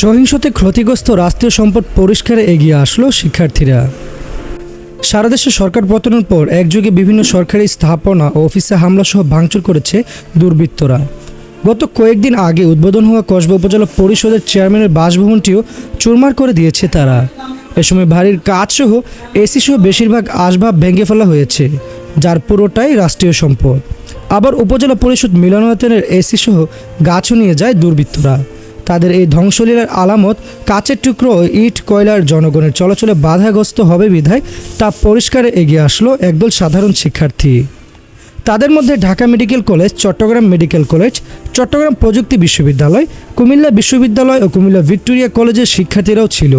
সহিংসতে ক্ষতিগ্রস্ত রাষ্ট্রীয় সম্পদ পরিষ্কারে এগিয়ে আসলো শিক্ষার্থীরা। সারা দেশে সরকার পতনের পর একযোগে বিভিন্ন সরকারি স্থাপনা ও অফিসে হামলা সহ ভাঙচুর করেছে দুর্বৃত্তরা। গত কয়েকদিন আগে উদ্বোধন হওয়া কসবা উপজেলা পরিষদের চেয়ারম্যানের বাসভবনটিও চুরমার করে দিয়েছে তারা। এ সময় বাড়ির কাজসহ এসি সহ বেশিরভাগ আসবাব ভেঙে ফেলা হয়েছে, যার পুরোটাই রাষ্ট্রীয় সম্পদ। আবার উপজেলা পরিষদ মিলনায়তনের এসি সহ গাছও নিয়ে যায় দুর্বৃত্তরা। তাদের এই ধ্বংসলীলার আলামত, কাচের টুকরো ইট, কয়লার জনগণের চলাচলে বাধাগ্রস্ত হবে বিধায় তা পরিষ্কারে এগিয়ে আসলো একদল সাধারণ শিক্ষার্থী। তাদের মধ্যে Dhaka medical college, Chattogram medical college, Chattogram প্রযুক্তি বিশ্ববিদ্যালয়, কুমিল্লা বিশ্ববিদ্যালয় ও কুমিল্লা ভিক্টোরিয়া কলেজের শিক্ষার্থীরাও ছিল।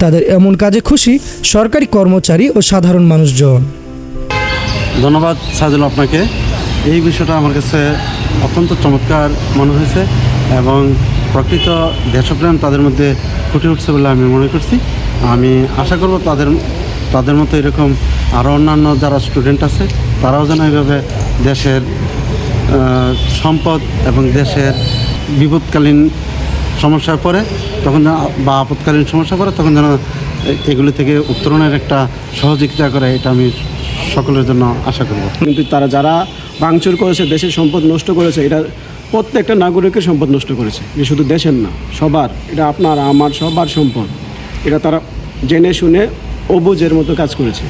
তাদের এমন কাজে খুশি সরকারি কর্মচারী ও সাধারণ মানুষজন। ধন্যবাদ সাজুল আপনাকে। এই বিষয়টা আমার কাছে অত্যন্ত চমৎকার মনে হয়েছে এবং প্রকৃত দেশপ্রেম তাদের মধ্যে ফুটে উঠছে বলে আমি মনে করছি। আমি আশা করব তাদের তাদের মতো এরকম আরও অন্যান্য যারা স্টুডেন্ট আছে, তারাও যেন এইভাবে দেশের সম্পদ এবং দেশের বিপদকালীন সমস্যায় পড়ে, তখন যেন, বা আপৎকালীন সমস্যা পড়ে, তখন যেন এগুলি থেকে উত্তরণের একটা সহযোগিতা করে, এটা আমি সকলের জন্য আশা করব। কিন্তু তারা যারা ভাঙচুর করেছে, দেশের সম্পদ নষ্ট করেছে, এটা প্রত্যেকটা নাগরিকের সম্পদ নষ্ট করেছে। যে শুধু দেশের না, সবার। এটা আপনার, আমার, সবার সম্পদ। এটা তারা জেনে শুনে অবুজের মতো কাজ করেছে।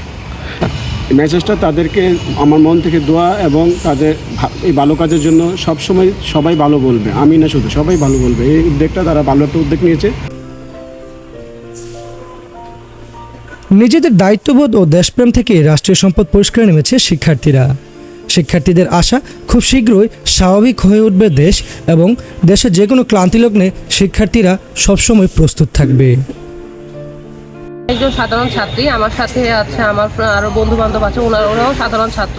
মেসেজটা তাদেরকে আমার মন থেকে দোয়া এবং তাদের এই ভালো কাজের জন্য সবসময় সবাই ভালো বলবে। আমি না শুধু, সবাই ভালো বলবে। এই উদ্যোগটা তারা ভালো একটা উদ্যোগ নিয়েছে। নিজেদের দায়িত্ববোধ ও দেশপ্রেম থেকে রাষ্ট্রীয় সম্পদ পরিষ্কারে নেমেছে শিক্ষার্থীরা। শিক্ষার্থীদের আশা খুব শীঘ্রই স্বাভাবিক হয়ে উঠবে দেশ এবং দেশের যে কোনো ক্লান্তিলগ্নে শিক্ষার্থীরা সবসময় প্রস্তুত থাকবে। একজন সাধারণ ছাত্রী, আমার সাথে আছে আমার আরও বন্ধু বান্ধব আছে, ওনারা ওরাও সাধারণ ছাত্র।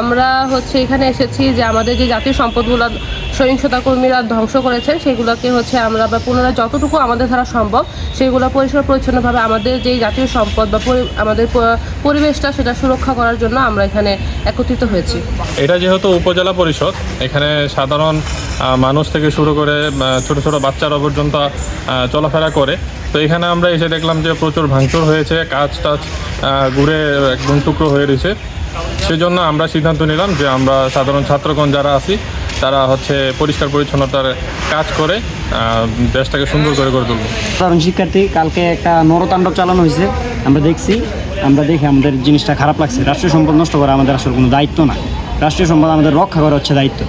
আমরা হচ্ছে এখানে এসেছি যে আমাদের যে জাতীয় সম্পদগুলো সহিংসতা কর্মীরা ধ্বংস করেছেন সেগুলোকে হচ্ছে আমরা বা পুনরায় যতটুকু আমাদের দ্বারা সম্ভব, সেগুলো পরিষ্কার পরিচ্ছন্নভাবে আমাদের যেই জাতীয় সম্পদ বা আমাদের পরিবেশটা সেটা সুরক্ষা করার জন্য আমরা এখানে একত্রিত হয়েছি। এটা যেহেতু উপজেলা পরিষদ, এখানে সাধারণ মানুষ থেকে শুরু করে ছোট ছোট বাচ্চারা পর্যন্ত চলাফেরা করে। তো এখানে আমরা এসে দেখলাম যে প্রচুর ভাঙচুর হয়েছে, কাজ টাচ ঘুরে একদম টুকরো হয়ে রয়েছে। সেজন্য আমরা সিদ্ধান্ত নিলাম যে আমরা সাধারণ ছাত্রগণ যারা আছি তারা হচ্ছে পরিষ্কার পরিচ্ছন্নতার কাজ করে দেশটাকে সুন্দর করে গড়ে তুলব। সাধারণ শিক্ষার্থী, কালকে একটা নরতাণ্ডব চালানো হয়েছে। আমরা দেখছি, আমরা দেখি আমাদের জিনিসটা খারাপ লাগছে। রাষ্ট্রীয় সম্পদ নষ্ট করা আমাদের আসলে কোনো দায়িত্ব না। রাষ্ট্রীয় সম্পদ আমাদের রক্ষা করা হচ্ছে দায়িত্ব।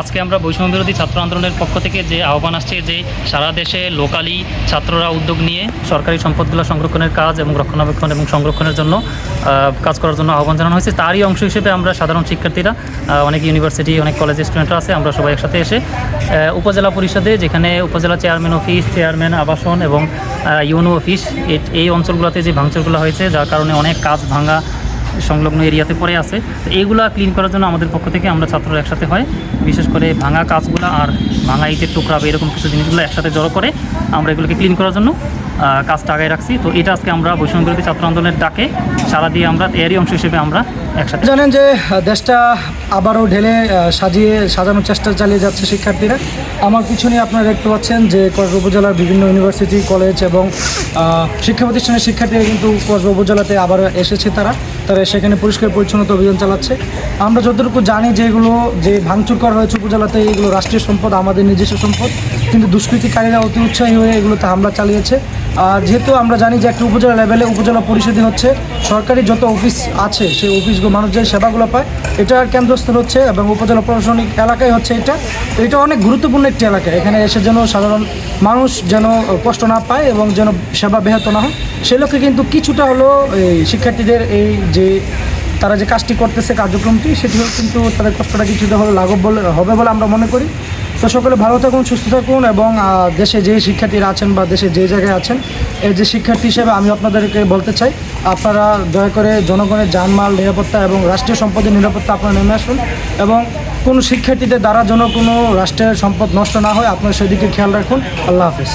আজকে আমরা বৈষম্য বিরোধী ছাত্র আন্দোলনের পক্ষ থেকে যে আহ্বান আসছে যে সারা দেশে লোকালি ছাত্ররা উদ্যোগ নিয়ে সরকারি সম্পদগুলো সংরক্ষণের কাজ এবং রক্ষণাবেক্ষণ এবং সংরক্ষণের জন্য কাজ করার জন্য আহ্বান জানানো হয়েছে। তারই অংশ হিসেবে আমরা সাধারণ শিক্ষার্থীরা অনেক ইউনিভার্সিটি অনেক কলেজের স্টুডেন্টরা আছে, আমরা সবাই একসাথে এসে উপজেলা পরিষদে যেখানে উপজেলা চেয়ারম্যান অফিস চেয়ারম্যান আবাসন এবং ইউনো অফিস এই অঞ্চলগুলোতে যে ভাঙচুরগুলো হয়েছে, যার কারণে অনেক কাজ ভাঙা সংলগ্ন এরিয়াতে পড়ে আছে। তো এইগুলা ক্লিন করার জন্য আমাদের পক্ষ থেকে আমরা ছাত্ররা একসাথে হয়, বিশেষ করে ভাঙা কাজগুলো আর ভাঙা ইটের টুকরা বা এরকম কিছু জিনিসগুলো একসাথে জড়ো করে আমরা এগুলোকে ক্লিন করার জন্য কাজটা আগায় রাখছি। তো এটা আজকে আমরা বৈষম্যবিরোধী ছাত্র আন্দোলনের ডাকে, সারা দিয়ে আমরা এরই অংশ হিসেবে আমরা জানেন যে দেশটা আবারও ঢেলে সাজিয়ে, সাজানোর চেষ্টা চালিয়ে যাচ্ছে শিক্ষার্থীরা। আমার পিছনে আপনারা দেখতে পাচ্ছেন যে, কসবা উপজেলার বিভিন্ন ইউনিভার্সিটি কলেজ এবং শিক্ষা প্রতিষ্ঠানের শিক্ষার্থীরা কিন্তু কসবা উপজেলাতে আবার এসেছে তারা। তারা সেখানে পরিষ্কার পরিচ্ছন্নতা অভিযান চালাচ্ছে। আমরা যতটুকু জানি যে, এগুলো যে ভাঙচুর করা হয়েছে উপজেলাতে, এগুলো রাষ্ট্রীয় সম্পদ, আমাদের নিজস্ব সম্পদ। কিন্তু দুষ্কৃতিকারীরা অতি উৎসাহী হয়ে এগুলোতে হামলা চালিয়েছে। আর যেহেতু আমরা জানি যে একটা উপজেলা লেভেলে উপজেলা পরিষদই হচ্ছে, সরকারি যত অফিস আছে, সেই অফিসগুলো মানুষ যে সেবাগুলো পায়, এটা কেন্দ্রস্থল হচ্ছে এবং উপজেলা প্রশাসনিক এলাকায় হচ্ছে এটা। এটা অনেক গুরুত্বপূর্ণ একটি এলাকা, এখানে এসে যেন সাধারণ মানুষ যেন কষ্ট না পায় এবং যেন সেবা ব্যাহত না হয়। সে লক্ষ্যে কিন্তু কিছুটা হলো এই শিক্ষার্থীদের এই যে তারা যে কাজটি করতেছে কার্যক্রমটি, সেটিও কিন্তু তাদের কষ্টটা কিছুটা হলে লাঘব বলে, হবে বলে আমরা মনে করি। তো সকলে ভালো থাকুন, সুস্থ থাকুন এবং দেশে যে শিক্ষার্থীরা আছেন বা দেশে যে জায়গায় আছেন, এই যে শিক্ষার্থী হিসেবে আমি আপনাদেরকে বলতে চাই, আপনারা দয়া করে জনগণের যানমাল নিরাপত্তা এবং রাষ্ট্রীয় সম্পদের নিরাপত্তা আপনারা নেমে আসুন এবং কোনো শিক্ষার্থীদের দ্বারা যেন কোনো রাষ্ট্রের সম্পদ নষ্ট না হয়, আপনারা সেদিকে খেয়াল রাখুন। আল্লাহ হাফিজ।